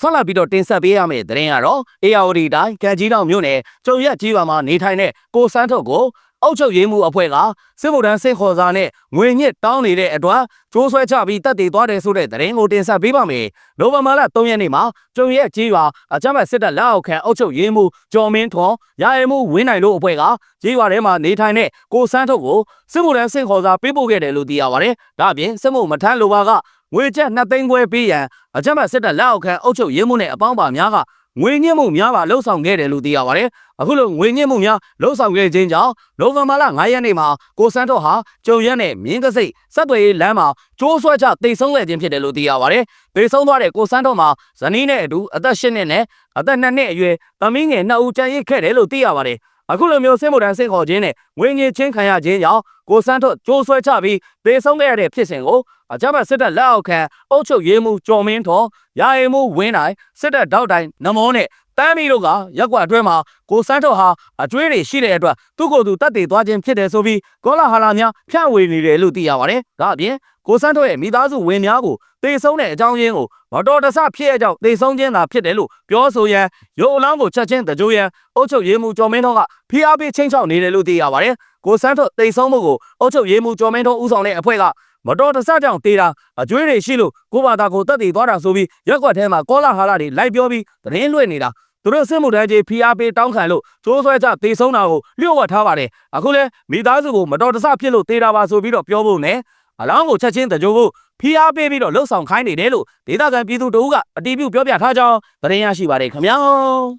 ဆက်လက်ပြီးတော့တင်ဆက်ပေးရမယ့်သတင်းကတော့အေယာဝတီတိုင်းကံကြီးတောင်မြို့နယ်ကျုံရက်ကြီးပါမှာနေထိုင်တဲ့ကိုစန်းထုတ်ကိုအုတ်ချုပ်ရေးမှုအဖွဲ့ကစစ်ဗိုလ်တန်းစိတ်ခေါ်စာနဲ့ငွေညစ်တောင်းနေတဲ့အတွက်ကျိုးဆွဲချပြီးတပ်တည်သွားတယ်ဆိုတဲ့သတင်းကိုတင်ဆက်ပေးပါမယ်။နိုဝင်ဘာလ3ရက်နေ့မှာကျုံရက်ကြီးပါအကြမ်းဖက်စစ်တပ်လက်အောက်ခံအုတ်ချုပ်ရေးမှုကျော်မင်းထွန်ရာရဲမှုဝင်းနိုင်တို့အဖွဲ့ကကြီးပါထဲမှာနေထိုင်တဲ့ကိုစန်းထုတ်ကိုစစ်ဗိုလ်တန်းစိတ်ခေါ်စာပေးပို့ခဲ့တယ်လို့သိရပါတယ်။ဒါ့အပြင်စစ်မှုမထမ်းလိုပါက ငွေကျပ်2သိန်းခွဲပေးရန်အကြမ်းဖက်စစ်တပ်လက်အောက်ခံအုပ်ချုပ်ရေးမှုနဲ့အပေါင်းပါများကငွေညှစ်မှုများပါလှုပ်ဆောင်ခဲ့တယ်လို့သိရပါတယ်။အခုလိုငွေညှစ်မှုများလှုပ်ဆောင်ခဲ့ခြင်းကြောင့်နိုဝင်ဘာလ9ရက်နေ့မှာကိုစန်းတော်ဟာကျုံရက်နဲ့မြင်းကစိတ်စက်တွေရေးလမ်းမှာကျိုးဆွဲချတိတ်ဆုံးခဲ့ခြင်းဖြစ်တယ်လို့သိရပါတယ်။တိတ်ဆုံးသွားတဲ့ကိုစန်းတော်မှာဇနီးနဲ့အတူအသက်8နှစ်နဲ့အသက်2နှစ်အရွယ်သမီးငယ်2ဦးကျန်ရစ်ခဲ့တယ်လို့သိရပါတယ်။ အခုလိုမျိုးစစ်မှုထမ်းဆင့်ခေါ်ခြင်းနဲ့ငွေညစ်ချင်းခံရခြင်းကြောင့်ကိုစန်းတော်ကျိုးဆွဲချပြီးသေဆုံးခဲ့ရတဲ့ဖြစ်စဉ်ကိုအကြမ်းဖက်စစ်တပ်လက်အောက်ခံအုပ်ချုပ်ရေးမှုကျော်မင်းတော်ရာရဲမှုဝင်းတိုင်းစစ်တပ်တောက်တိုင်းနမောနဲ့ တမ်းမီတို့ကရက်ကွက်အတွင်းမှာကိုစန်းတော်ဟာအကျွေးတွေရှိတဲ့အတွက်သူ့ကိုယ်သူတတ်တည်သွားခြင်းဖြစ်တယ်ဆိုပြီးကောလာဟာလာများဖြန့်ဝေနေတယ်လို့သိရပါတယ်။ဒါအပြင်ကိုစန်းတော်ရဲ့မိသားစုဝင်များကိုတေဆုံးတဲ့အကြောင်းရင်းကိုမတော်တဆဖြစ်ရကြောင်းတေဆုံးခြင်းသာဖြစ်တယ်လို့ပြောဆိုရန်ရုပ်အလောင်းကိုချက်ချင်းတကြိုးရန်အုပ်ချုပ်ရေးမှုကျော်မင်းတော်ကဖိအားပေးချင်းချောက်နေတယ်လို့သိရပါတယ်။ကိုစန်းတော်တေဆုံးမှုကိုအုပ်ချုပ်ရေးမှုကျော်မင်းတော်ဦးဆောင်တဲ့အဖွဲ့ကမတော်တဆကြောင့်တေးတာအကျွေးတွေရှိလို့ကိုဘာသာကိုတက်တည်သွားတာဆိုပြီးရက်ကွက်ထဲမှာကောလာဟာလာတွေလိုက်ပြောပြီးသတင်းလွှင့်နေတာ သူတို့စစ်မှုထမ်းကြီးဖိအားပေးတောင်းခံလို့ကျိုးဆွဲကြတေဆုံးတာကိုလျှို့ဝှက်ထားပါတယ်အခုလဲမိသားစုကိုမတော်တဆဖြစ်လို့တေးတာပါဆိုပြီးတော့ပြောဖို့နဲ့အလောင်းကိုချက်ချင်းတကြိုဖို့ဖိအားပေးပြီးတော့လှုပ်ဆောင်ခိုင်းနေတယ်လို့ဒေသခံပြည်သူတို့ကအတီးပြုပြောပြထားကြောင်းသတင်းရရှိပါတယ်ခင်ဗျာ